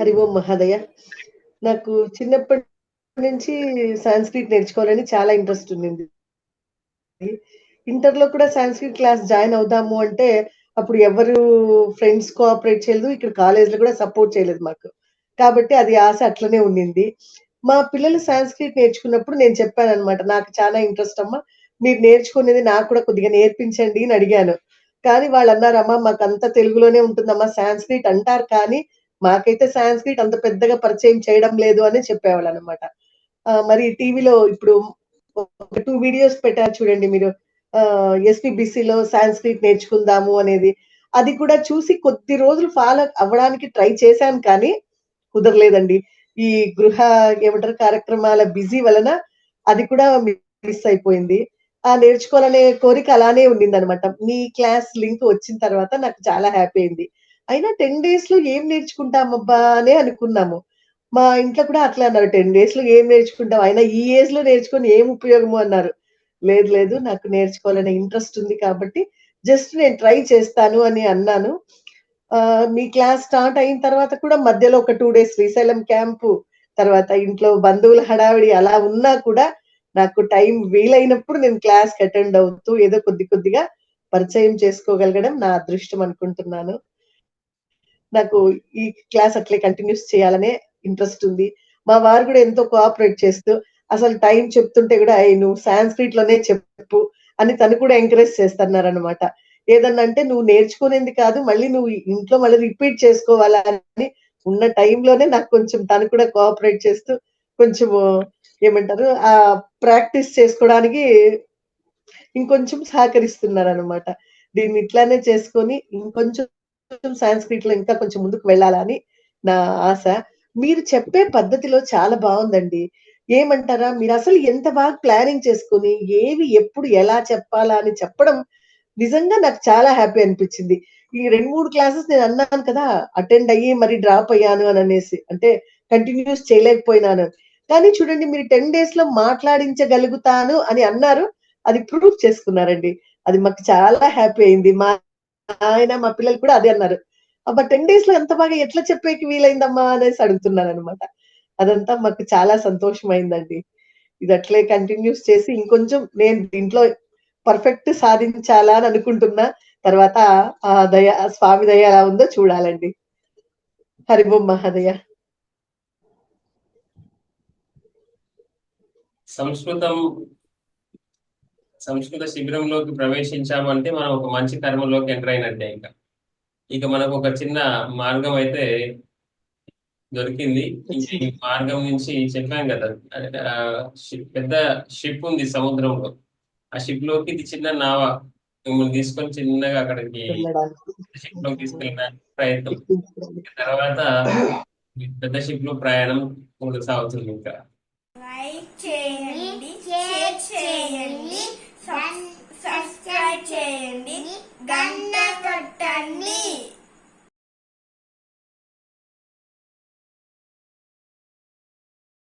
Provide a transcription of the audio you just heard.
హరి ఓం మహాదయ. నాకు చిన్నప్పటి నుంచి సాంస్క్రిట్ నేర్చుకోవాలని చాలా ఇంట్రెస్ట్ ఉండింది. ఇంటర్లో కూడా సాంస్క్రిట్ క్లాస్ జాయిన్ అవుదాము అంటే, అప్పుడు ఎవరు ఫ్రెండ్స్ కోఆపరేట్ చేయలేదు. ఇక్కడ కాలేజ్లో కూడా సపోర్ట్ చేయలేదు మాకు. కాబట్టి అది ఆశ అట్లనే ఉండింది. మా పిల్లలు సాంస్క్రిట్ నేర్చుకున్నప్పుడు నేను చెప్పాను అనమాట నాకు చాలా ఇంట్రెస్ట్ అమ్మా. మీరు నేర్చుకునేది నాకు కూడా కొద్దిగా నేర్పించండి అని అడిగాను. కానీ వాళ్ళన్నారు, "అమ్మా అంతా తెలుగులోనే ఉంటుందమ్మా. సాంస్క్రిట్ అంటారు కానీ, మాకైతే సాంస్క్రిట్ అంత పెద్దగా పరిచయం చేయడం లేదు" అని చెప్పేవాళ్ళు అనమాట మరి టీవీలో ఇప్పుడు ఒక టూ వీడియోస్ పెట్టారు చూడండి మీరు. ఆహ్, ఎస్‌పీబీసీలో సాంస్క్రిట్ నేర్చుకుందాము అనేది. అది కూడా చూసి కొద్ది రోజులు ఫాలో అవ్వడానికి ట్రై చేశాను కానీ, కుదరలేదండి. ఈ గృహ ఏమంటారు కార్యక్రమాల బిజీ వలన అది కూడా మిస్ అయిపోయింది. ఆ నేర్చుకోవాలనే కోరిక అలానే ఉండిందనమాట. మీ క్లాస్ లింక్ వచ్చిన తర్వాత నాకు చాలా హ్యాపీ అయింది. అయినా టెన్ డేస్లో ఏం నేర్చుకుంటామబ్బా! అనే అనుకున్నాము. మా ఇంట్లో కూడా అట్లా అన్నారు. టెన్ డేస్లో ఏం నేర్చుకుంటాం అయినా ఈ ఏజ్లో నేర్చుకొని ఏం ఉపయోగము" అన్నారు. లేదు లేదు నాకు నేర్చుకోవాలనే ఇంట్రెస్ట్ ఉంది కాబట్టి, జస్ట్ నేను ట్రై చేస్తాను అని అన్నాను. మీ క్లాస్ స్టార్ట్ అయిన తర్వాత కూడా మధ్యలో ఒక టూ డేస్ శ్రీశైలం క్యాంపు, తర్వాత ఇంట్లో బంధువుల హడావిడి అలా ఉన్నా కూడా, నాకు టైం వీలైనప్పుడు నేను క్లాస్‌కి అటెండ్ అవుతూ ఏదో కొద్ది కొద్దిగా పరిచయం చేసుకోగలగడం నా అదృష్టం అనుకుంటున్నాను. నాకు ఈ క్లాస్ అట్లే కంటిన్యూస్ చేయాలనే ఇంట్రెస్ట్ ఉంది. మా వారు కూడా ఎంతో కోఆపరేట్ చేస్తూ, అసలు టైం చెప్తుంటే కూడా, నువ్వు నువ్వు సాంస్క్రిట్‌లోనే చెప్పు" అని తను కూడా ఎంకరేజ్ చేస్తన్నారనమాట. ఏదన్నా అంటే, "నువ్వు నేర్చుకునేది కాదు, మళ్ళీ నువ్వు ఇంట్లో మళ్ళీ రిపీట్ చేసుకోవాలా" అని ఉన్న టైంలోనే నాకు కొంచెం తను కూడా కోఆపరేట్ చేస్తూ, కొంచెం ఏమంటారు ఆ ప్రాక్టీస్ చేసుకోవడానికి ఇంకొంచెం సహకరిస్తున్నారు అనమాట దీన్ని ఇట్లానే చేసుకొని ఇంకొంచెం సాంస్క్రిట్లో ఇంకా కొంచెం ముందుకు వెళ్ళాలని నా ఆశ. మీరు చెప్పే పద్ధతిలో చాలా బాగుందండి ఏమంటారా? మీరు అసలు ఎంత బాగా ప్లానింగ్ చేసుకొని, ఏవి ఎప్పుడు ఎలా చెప్పాలా అని చెప్పడం నిజంగా నాకు చాలా హ్యాపీ అనిపించింది ఈ 2, 3 క్లాసెస్ నేను అన్నాను కదా! అటెండ్ అయ్యి మరి డ్రాప్ అయ్యాను అననేసి. అంటే కంటిన్యూస్ చేయలేకపోయినాను. కానీ చూడండి మీరు టెన్ డేస్లో మాట్లాడించగలుగుతాను అని అన్నారు. అది ప్రూఫ్ చేసుకున్నారండి. అది మాకు చాలా హ్యాపీ అయింది. మా ఆయన, మా పిల్లలు కూడా అదే అన్నారు. "అబ్బా! టెన్ డేస్లో ఎంత బాగా ఎట్లా చెప్పేకి వీలైందమ్మా" అనేసి అడుగుతున్నాను అనమాట అదంతా మాకు చాలా సంతోషమైందండి. ఇది అట్లే కంటిన్యూస్ చేసి ఇంకొంచెం నేను దీంట్లో పర్ఫెక్ట్ సాధించాలా అని అనుకుంటున్నా. తర్వాత ఆ దయ స్వామి దయ ఎలా ఉందో చూడాలండి. హరిబోం మహాదయ. సంస్కృతం సంస్కృత శిబిరంలోకి ప్రవేశించామంటే మనం ఒక మంచి కర్మలోకి ఎంటర్ అయినట్టే ఇంక. ఇక మనకు ఒక చిన్న మార్గం అయితే దొరికింది. ఈ మార్గం నుంచి! ఆహ్, షిప్ పెద్ద షిప్ ఉంది సముద్రంలో. ఆ షిప్‌లోకి ఇది చిన్న నావ మిమ్మల్ని తీసుకొని చిన్నగా అక్కడికి వెళ్ళడానికి. షిప్‌లోకి తీసుకెళ్ళడానికి ప్రయత్నం. తర్వాత పెద్ద షిప్‌లో ప్రయాణం కొనసాగుతుంది ఇంకా.